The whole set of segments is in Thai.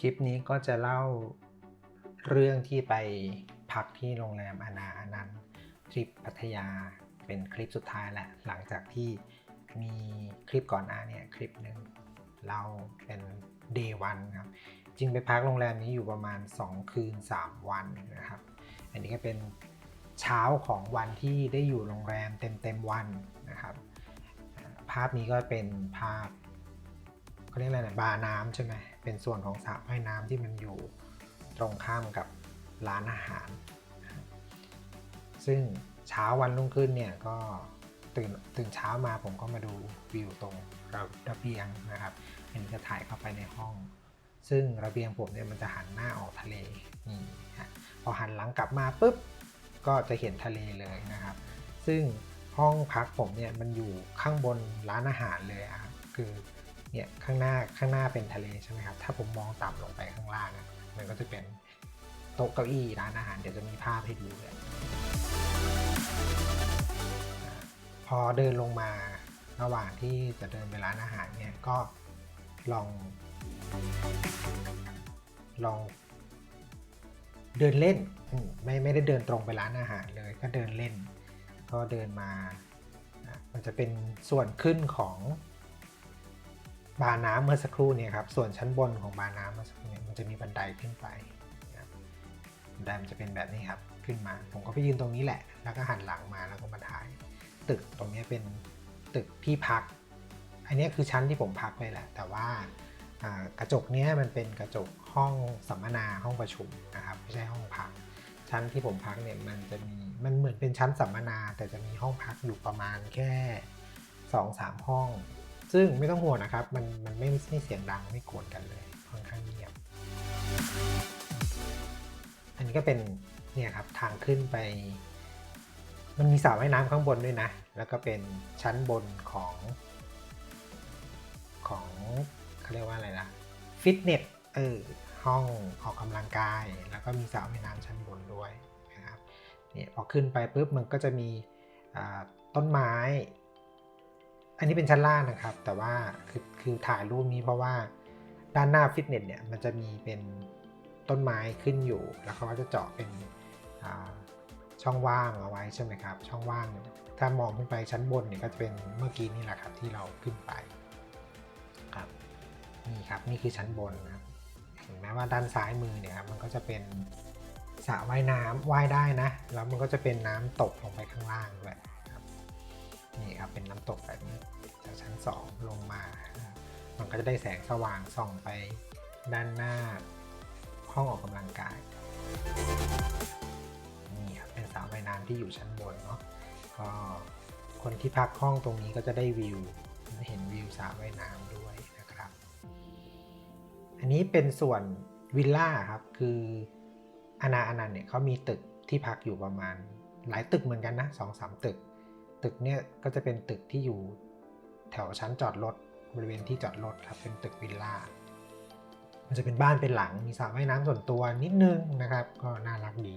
คลิปนี้ก็จะเล่าเรื่องที่ไปพักที่โรงแรมอนาอนันต์ทริปพัทยาเป็นคลิปสุดท้ายแหละ หลังจากที่มีคลิปก่อนหน้าเนี่ยคลิปหนึ่งเล่าเป็น day one ครับจริงไปพักโรงแรมนี้อยู่ประมาณ 2 คืน 3 วันนะครับ อันนี้ก็เป็นเช้าของวันที่ได้อยู่โรงแรมเต็มเต็มๆวันนะครับ ภาพนี้ก็เป็นภาพเขาเรียกอะไรนะบาร์น้ำใช่ไหม เป็นส่วนของสระว่ายน้ำที่มันอยู่ตรงข้ามกับร้านอาหารนะครับซึ่งเช้าวันรุ่งขึ้นเนี่ยก็ตื่นตื่นเช้ามาผมก็มาดูวิวตรงระระเบียงนะครับอันนี้จะถ่ายเข้าไปในห้อง ซึ่งระเบียงผมเนี่ยมันจะหันหน้าออกทะเลนี่ฮะพอหันหลังกลับมาปุ๊บก็จะเห็นทะเลเลยนะครับ ซึ่งห้องพักผมเนี่ยมันอยู่ข้างบนร้านอาหารเลยอะครับคือ เนี่ยข้างหน้าข้างหน้าเป็นทะเลใช่ไหมครับ ถ้าผมมองต่ำลงไปข้างล่างอะมันก็จะเป็นโต๊ะเก้าอี้ร้านอาหารเดี๋ยวจะมีภาพให้ดูเลยพอเดินลงมาระหว่างที่จะเดินไปร้านอาหารเนี่ยก็ลอง ลอง เดินเล่นไม่ไม่ได้เดินตรงไปร้านอาหารเลยก็เดินเล่น ก็เดินมา มันจะเป็นส่วนขึ้นของ บาร์น้ำเมื่อสักครู่เนี่ยครับส่วนชั้นบนของบาร์น้ำเมื่อสักครู่เนี่ยมันจะมีบันไดขึ้นไปบันไดมันจะเป็นแบบนี้ครับขึ้นมา ผมก็ไปยืนตรงนี้แหละ แล้วก็หันหลังมาแล้วก็มาถ่าย ตึกตรงนี้เป็นตึกที่พัก อันนี้คือชั้นที่ผมพักเลยแหละ แต่ว่ากระจกเนี้ยมันเป็นกระจกห้องสัมมนาห้องประชุมนะครับไม่ใช่ห้องพัก ชั้นที่ผมพักเนี่ยมันจะมีมันเหมือนเป็นชั้นสัมมนา แต่จะมีห้องพักอยู่ประมาณแค่2อสามห้อง ซึ่งไม่ต้องห่วงนะครับ มันมันไม่ไม่เสียงดังไม่กวนกันเลยค่อนข้างเงียบ อันนี้ก็เป็นเนี่ยครับทางขึ้นไป มันมีสระว่ายน้ำข้างบนด้วยนะ แล้วก็เป็นชั้นบนของของเขาเรียกว่าอะไรนะฟิตเนสเออห้องออกกำลังกาย แล้วก็มีสระว่ายน้ำชั้นบนด้วยนะครับเนี่ยพอขึ้นไปปุ๊บมันก็จะมีต้นไม้ อันนี้เป็นชั้นล่างนะครับ แต่ว่าคือคือถ่ายรูปนี้เพราะว่าด้านหน้าฟิตเนสเนี่ยมันจะมีเป็นต้นไม้ขึ้นอยู่ แล้วเขาก็จะเจาะเป็นช่องว่างเอาไว้ใช่ไหมครับ ช่องว่าง ถ้ามองขึ้นไปชั้นบนเนี่ยก็จะเป็นเมื่อกี้นี่แหละครับที่เราขึ้นไปครับนี่ครับนี่คือชั้นบนนะครับเห็นไหมว่าด้านซ้ายมือเนี่ยครับมันก็จะเป็นสระว่ายน้ำว่ายได้นะ แล้วมันก็จะเป็นน้ำตกลงไปข้างล่างด้วย ครับ เป็นน้ำตกแบบนี้จากชั้น 2 ลงมา มันก็จะได้แสงสว่างส่องไปด้านหน้าห้องออกกำลังกาย นี่ครับ เป็นสระว่ายน้ำที่อยู่ชั้นบนเนาะ ก็คนที่พักห้องตรงนี้ก็จะได้วิว เห็นวิวสระว่ายน้ำด้วยนะครับ อันนี้เป็นส่วนวิลล่าครับ คืออนาอนันเนี่ยเขามีตึกที่พักอยู่ประมาณหลายตึกเหมือนกันนะสองสามตึก ตึกเนี่ยก็จะเป็นตึกที่อยู่แถวชั้นจอดรถบริเวณที่จอดรถครับเป็นตึกวิลล่ามันจะเป็นบ้านเป็นหลังมีสระว่ายน้ำส่วนตัวนิดนึงนะครับ ก็น่ารักดี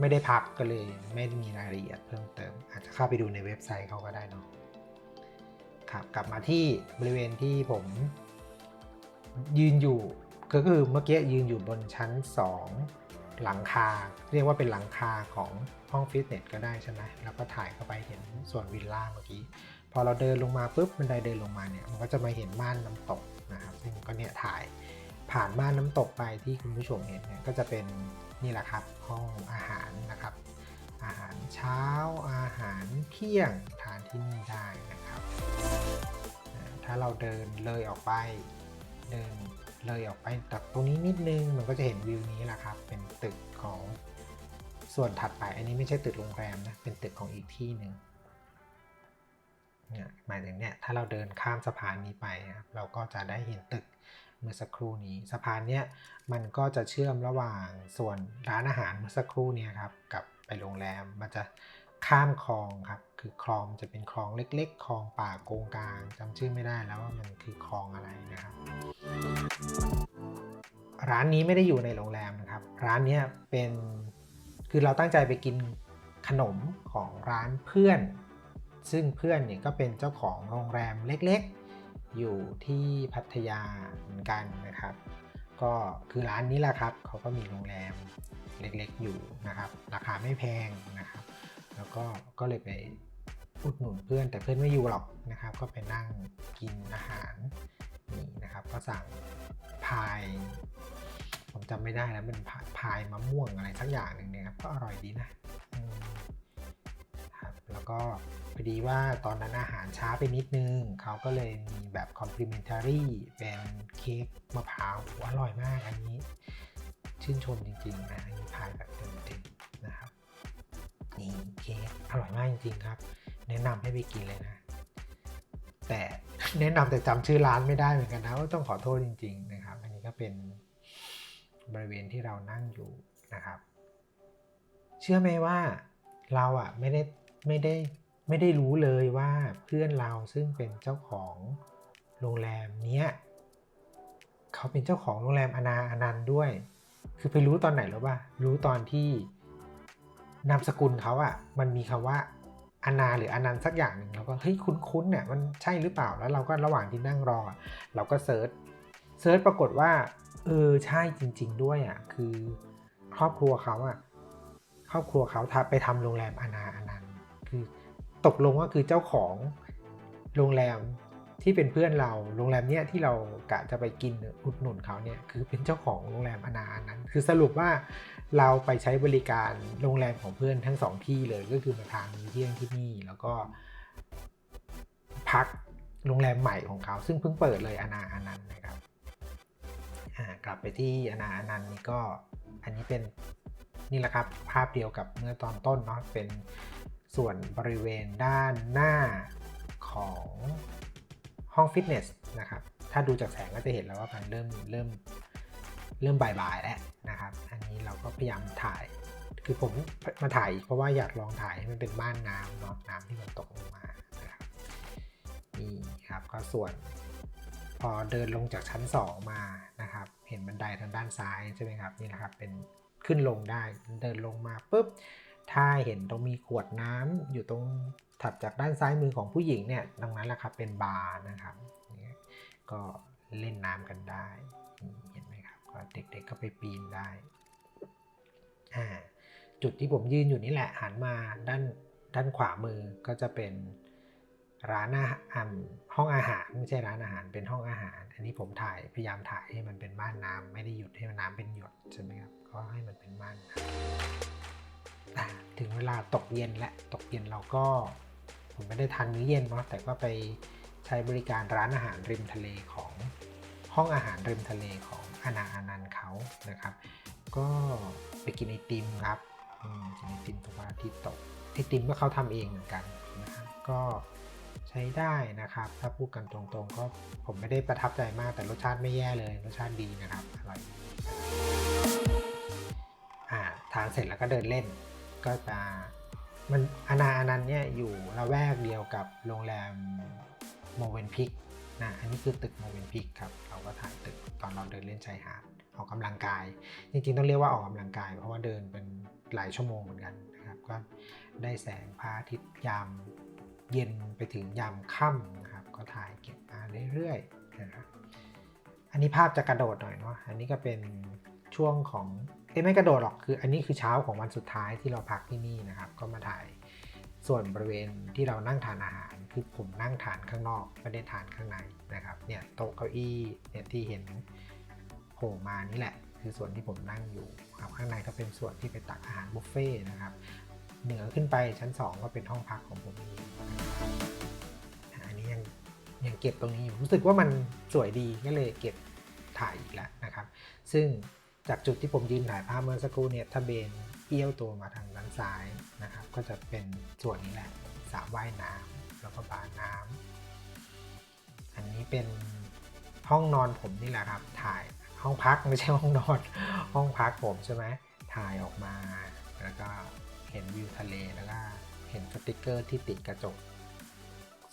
ไม่ได้พักก็เลยไม่ได้มีรายละเอียดเพิ่มเติม อาจจะเข้าไปดูในเว็บไซต์เขาก็ได้เนาะครับกลับมาที่บริเวณที่ผมยืนอยู่ก็คือเมื่อกี้ยืนอยู่บนชั้น 2 หลังคา เรียกว่าเป็นหลังคาของห้องฟิตเนสก็ได้ใช่ไหมแล้วก็ถ่ายเข้าไปเห็นส่วนวิลล่าเมื่อกี้ พอเราเดินลงมาปุ๊บบันไดเดินลงมาเนี่ยมันก็จะมาเห็นม่านน้ำตกนะครับซึ่งก็เนี่ยถ่ายผ่านม่านน้ำตกไปที่คุณผู้ชมเห็นเนี่ยก็จะเป็นนี่แหละครับห้องอาหารนะครับ อาหารเช้าอาหารเที่ยงทานที่นี่ได้นะครับ ถ้าเราเดินเลยออกไปเดิน เลยออกไปจากตรงนี้นิดนึงมันก็จะเห็นวิวนี้แหละครับ เป็นตึกของส่วนถัดไป อันนี้ไม่ใช่ตึกโรงแรมนะ เป็นตึกของอีกที่หนึ่งเนี่ยหมายถึงเนี่ยถ้าเราเดินข้ามสะพานนี้ไปนะครับเราก็จะได้เห็นตึกเมื่อสักครู่นี้สะพานเนี้ยมันก็จะเชื่อมระหว่างส่วนร้านอาหารเมื่อสักครู่นี้ครับกับไปโรงแรมมันจะ ข้ามคลองครับ คือคลองจะเป็นคลองเล็กๆ คลองป่าโกงกลางจำชื่อไม่ได้แล้วว่ามันคือคลองอะไรนะครับ ร้านนี้ไม่ได้อยู่ในโรงแรมนะครับ ร้านนี้เป็นคือเราตั้งใจไปกินขนมของร้านเพื่อน ซึ่งเพื่อนเนี่ยก็เป็นเจ้าของโรงแรมเล็กๆ อยู่ที่พัทยาเหมือนกันนะครับ ก็คือร้านนี้แหละครับเขาก็มีโรงแรมเล็กๆอยู่นะครับ ราคาไม่แพงนะครับ แล้วก็ก็เลยไปอุดหนุนเพื่อนแต่เพื่อนไม่อยู่หรอกนะครับ ก็ไปนั่งกินอาหารนี่นะครับ ก็สั่งพาย ผมจำไม่ได้แล้วเป็นพายมะม่วงอะไรสักอย่างหนึ่งเนี่ยครับก็อร่อยดีนะครับแล้วก็พอดีว่าตอนนั้นอาหารช้าไปนิดนึงเขาก็เลยมีแบบ complimentary เป็นเค้กมะพร้าวอร่อยมากอันนี้ ชื่นชมจริงๆนะอันนี้พายแบบเต็มๆ เค้กอร่อยมากจริงๆครับ แนะนำให้ไปกินเลยนะ แต่แนะนำแต่จำชื่อร้านไม่ได้เหมือนกันนะต้องขอโทษจริง ๆ นะครับ อันนี้ก็เป็นบริเวณที่เรานั่งอยู่นะครับ เชื่อไหมว่าเราอะไม่ได้ไม่ได้ไม่ได้รู้เลยว่าเพื่อนเราซึ่งเป็นเจ้าของโรงแรมเนี้ยเขาเป็นเจ้าของโรงแรมอนาอนันต์ด้วย คือไปรู้ตอนไหนหรู้ป่ะรู้ตอนที่ นามสกุลเขาอะมันมีคำว่าอนาหรืออนันต์สักอย่างหนึ่งเราก็เฮ้ยคุ้นๆเนี่ยมันใช่หรือเปล่าแล้วเราก็ระหว่างที่นั่งรอ เราก็เซิร์ชเซิร์ชปรากฏว่าเออใช่จริง ๆ ด้วยอะคือครอบครัวเขาอะครอบครัวเขาทไปทำโรงแรมอนาอนันต์คือตกลงว่าคือเจ้าของโรงแรมที่เป็นเพื่อนเราโรงแรมเนี้ยที่เรากะจะไปกินอุดหนุนเขาเนี่ยคือเป็นเจ้าของโรงแรมอนาอนันต์คือสรุปว่า เราไปใช้บริการโรงแรมของเพื่อนทั้งสองที่เลยก็คือมาทานมื้อเที่ยงที่นี่แล้วก็พักโรงแรมใหม่ของเขา ซึ่งเพิ่งเปิดเลยอนาอนันต์นะครับกลับไปที่อนาอนันต์นี่ก็อันนี้เป็นนี่แหละครับภาพเดียวกับเมื่อตอนต้นเนาะเป็นส่วนบริเวณด้านหน้าของห้องฟิตเนสนะครับถ้าดูจากแสงก็จะเห็นแล้วว่ามันเริ่มเริ่มเริ่มบ่ายๆแล้วนะครับ พยายามถ่าย คือผมมาถ่ายเพราะว่าอยากลองถ่ายให้มันเป็นม่านน้ำเนาะน้ำที่มันตกลงมานะครับนี่ครับก็ส่วนพอเดินลงจากชั้น 2 มานะครับ เห็นบันไดทางด้านซ้ายใช่ไหมครับนี่นะครับเป็นขึ้นลงได้เดินลงมาปุ๊บถ้าเห็นตรงมีขวดน้ำอยู่ตรงถัดจากด้านซ้ายมือของผู้หญิงเนี่ยตรงนั้นแหละครับเป็นบาร์นะครับก็เล่นน้ำกันได้เห็นไหมครับก็เด็กๆก็ไปปีนได้ จุดที่ผมยืนอยู่นี่แหละหันมาด้านด้านขวามือก็จะเป็นร้านอาหารห้องอาหารไม่ใช่ร้านอาหารเป็นห้องอาหาร อันนี้ผมถ่ายพยายามถ่ายให้มันเป็นม่านน้ำไม่ได้หยุดให้มันน้ำเป็นหยดใช่ไหมครับก็ให้มันเป็นม่านถึงเวลาตกเย็นและตกเย็นเราก็ ผมไม่ได้ทานมื้อเย็นเนาะแต่ก็ไปใช้บริการร้านอาหารริมทะเลของห้องอาหารริมทะเลของอนาอานันต์เขานะครับ ก็ไปกินไอติมครับกินไอติมตรงวันอาทิตย์ตกไอติมก็เขาทำเองเหมือนกันนะครับก็ใช้ได้นะครับ ถ้าพูดกันตรงๆ ก็ผมไม่ได้ประทับใจมากแต่รสชาติไม่แย่เลย รสชาติดีนะครับอร่อยอ่าทานเสร็จแล้วก็เดินเล่น ก็จะมันอนาอนันเนี่ยอยู่ละแวกเดียวกับโรงแรมโมเวนพิกนะอันนี้คือตึกโมเวนพิกครับ เราก็ถ่ายตึกตอนเราเดินเล่นชายหาด ออกกำลังกาย จริงๆ ต้องเรียกว่าออกกำลังกาย เพราะว่าเดินเป็นหลายชั่วโมงเหมือนกันนะครับก็ได้แสงพระอาทิตย์ยามเย็นไปถึงยามค่ำนะครับก็ถ่ายเก็บมาเรื่อยๆนะครับอันนี้ภาพจะกระโดดหน่อยเนาะอันนี้ก็เป็นช่วงของเอ้ยไม่กระโดดหรอกคือ อันนี้คือเช้าของวันสุดท้ายที่เราพักที่นี่นะครับ ก็มาถ่ายส่วนบริเวณที่เรานั่งทานอาหาร คือผมนั่งทานข้างนอกไม่ได้ทานข้างในนะครับเนี่ยโต๊ะเก้าอี้เนี่ยที่เห็น โผล่มานี่แหละ คือส่วนที่ผมนั่งอยู่ครับข้างในก็เป็นส่วนที่ไปตักอาหารบุฟเฟ่ต์นะครับเหนือขึ้นไปชั้น 2 ก็เป็นห้องพักของผมเองอันนี้ยังยังเก็บตรงนี้อยู่รู้สึกว่ามันสวยดีก็เลยเก็บถ่ายอีกแล้วนะครับ ซึ่งจากจุดที่ผมยืนถ่ายภาพเมื่อสักครู่เนี่ยถ้าเบนเอี้ยวตัวมาทางด้านซ้ายนะครับ ก็จะเป็นส่วนนี้แหละสระว่ายน้ำแล้วก็บาน้ำอันนี้เป็นห้องนอนผมนี่แหละครับถ่าย ห้องพักไม่ใช่ห้องนอนห้องพักผมใช่ไหมถ่ายออกมาแล้วก็เห็นวิวทะเลแล้วก็เห็นสติกเกอร์ที่ติดกระจก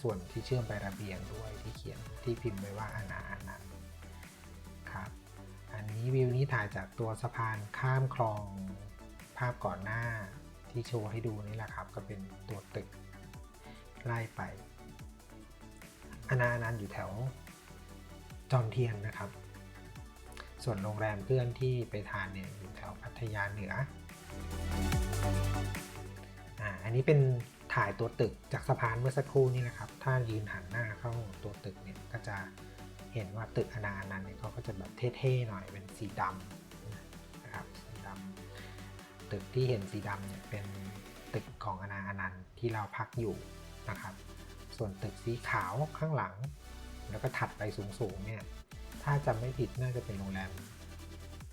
ส่วนที่เชื่อมไประเบียงด้วยที่เขียนที่พิมพ์ไว้ว่าอานาอานันต์ครับ อันนี้วิวนี้ถ่ายจากตัวสะพานข้ามคลองภาพก่อนหน้าที่โชว์ให้ดูนี่แหละครับ ก็เป็นตัวตึกไล่ไปอานาอานันต์อยู่แถวจอมเทียนนะครับ ส่วนโรงแรมเพื่อนที่ไปทานเนี่ยอยู่แถวพัทยาเหนืออ่าอันนี้เป็นถ่ายตัวตึกจากสะพานเมื่อสักครู่นี่นะครับ ถ้ายืนหันหน้าเข้าตัวตึกเนี่ยก็จะเห็นว่าตึกอนาอนันต์เนี่ยเขาก็จะแบบเท่ๆหน่อยเป็นสีดำนะครับสีดำตึกที่เห็นสีดำเนี่ยเป็นตึกของอนาอนันต์ที่เราพักอยู่นะครับ ส่วนตึกสีขาวข้างหลัง แล้วก็ถัดไปสูงๆเนี่ย ถ้าจำไม่ผิดน่าจะเป็นโรงแรม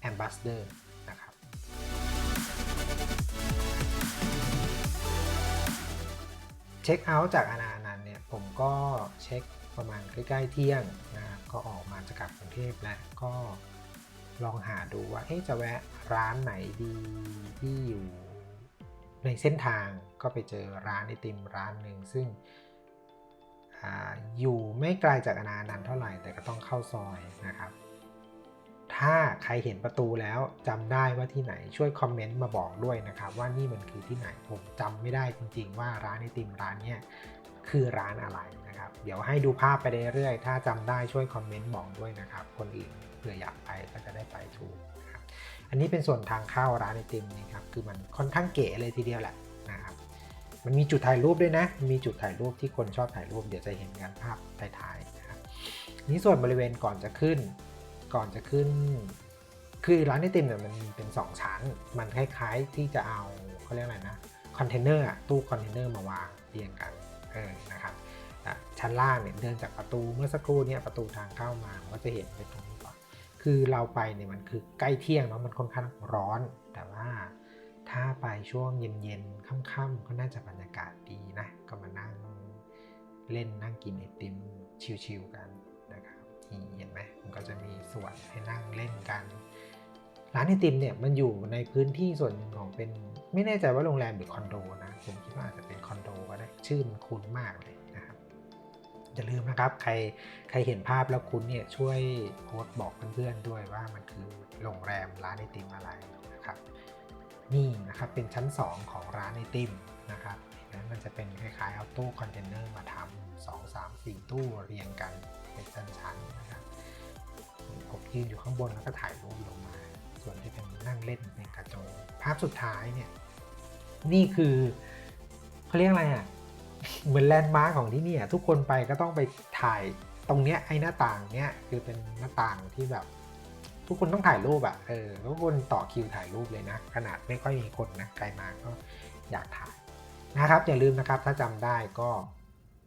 Ambassador นะครับ เช็คเอาท์จากอนาอนันต์เนี่ยผมก็เช็คประมาณใกล้ๆเที่ยงนะครับก็ออกมาจะกลับกรุงเทพแล้วก็ลองหาดูว่าเอ๊ะจะแวะร้านไหนดีที่อยู่ในเส้นทางก็ไปเจอร้านไอติมร้านหนึ่งซึ่ง อยู่ไม่ไกลจากอนานันต์เท่าไหร่ แต่ก็ต้องเข้าซอยนะครับ ถ้าใครเห็นประตูแล้วจำได้ว่าที่ไหนช่วยคอมเมนต์มาบอกด้วยนะครับ ว่านี่มันคือที่ไหนผมจำไม่ได้จริง ๆ ว่าร้านไอติมร้านเนี้ยคือร้านอะไรนะครับ เดี๋ยวให้ดูภาพไปเรื่อยๆถ้าจำได้ช่วยคอมเมนต์บอกด้วยนะครับ คนอื่นเผื่ออยากไปก็จะได้ไปถูกนะครับอันนี้เป็นส่วนทางเข้าร้านไอติมนี่ครับคือมันค่อนข้างเก๋เลยทีเดียวแหละนะครับ มันมีจุดถ่ายรูปด้วยนะมีจุดถ่ายรูปที่คนชอบถ่ายรูป เดี๋ยวจะเห็นกันภาพท้ายๆนะครับนี่ส่วนบริเวณก่อนจะขึ้น ก่อนจะขึ้น คือร้านไอติมเนี่ยมันเป็น 2 ชั้น มันคล้ายๆที่จะเอาเขาเรียกอะไรนะคอนเทนเนอร์ตู้คอนเทนเนอร์มาวางเรียงกันเออนะครับชั้นล่างเนี่ยเดินจากประตูเมื่อสักครู่เนี่ยประตูทางเข้ามาก็จะเห็นเป็นตรงนี้ก่อนคือเราไปเนี่ยมันคือใกล้เที่ยงเนาะมันค่อนข้างร้อนแต่ว่า ถ้าไปช่วงเย็นๆ ค่ำๆ ก็น่าจะบรรยากาศดีนะ ก็มานั่งเล่นนั่งกินไอติมชิลๆกันนะครับนี่เห็นไหมมันก็จะมีส่วนให้นั่งเล่นกัน ร้านไอติมเนี่ยมันอยู่ในพื้นที่ส่วนหนึ่งของเป็นไม่แน่ใจว่าโรงแรมหรือคอนโดนะ ผมคิดว่าอาจจะเป็นคอนโดก็ได้ ชื่อมันคุ้นมากเลยนะครับ อย่าลืมนะครับ ใครใครเห็นภาพแล้วคุ้นเนี่ยช่วยโพสต์บอกเพื่อนๆด้วยว่ามันคือโรงแรมร้านไอติมอะไรนะครับ นี่นะครับเป็นชั้น 2 ของร้านไอติมนะครับเห็นมันจะเป็นคล้ายๆเอาตู้คอนเทนเนอร์มาทำสองสามสี่ตู้เรียงกันเป็นชั้นๆนะครับผมยืนอยู่ข้างบนแล้วก็ถ่ายรูปลงมา ส่วนที่เป็นนั่งเล่นในกระจกภาพสุดท้ายเนี่ยนี่คือเขาเรียกอะไรอะเหมือนแลนด์มาร์คของที่นี่อะทุกคนไปก็ต้องไปถ่ายตรงเนี้ยไอ้หน้าต่างเนี้ยคือเป็นหน้าต่างที่แบบ ทุกคนต้องถ่ายรูปอะ่ะเออทุกคนต่อคิวถ่ายรูปเลยนะ ขนาดไม่ค่อยมีคนนะใครมาก็อยากถ่ายนะครับ อย่าลืมนะครับถ้าจำได้ก็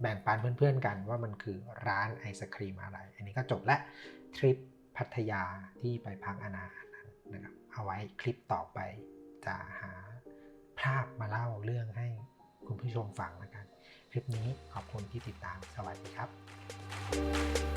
แบ่งปันเพื่อนๆกันว่ามันคือร้านไอศครีมอะไร อันนี้ก็จบและทริปพัทยาที่ไปพักอนานนนนะครับเอาไว้คลิปต่อไปจะหาภาพมาเล่าเรื่องให้คุณผู้ชมฟังแล้วกัน คลิปนี้ขอบคุณที่ติดตามสวัสดีครับ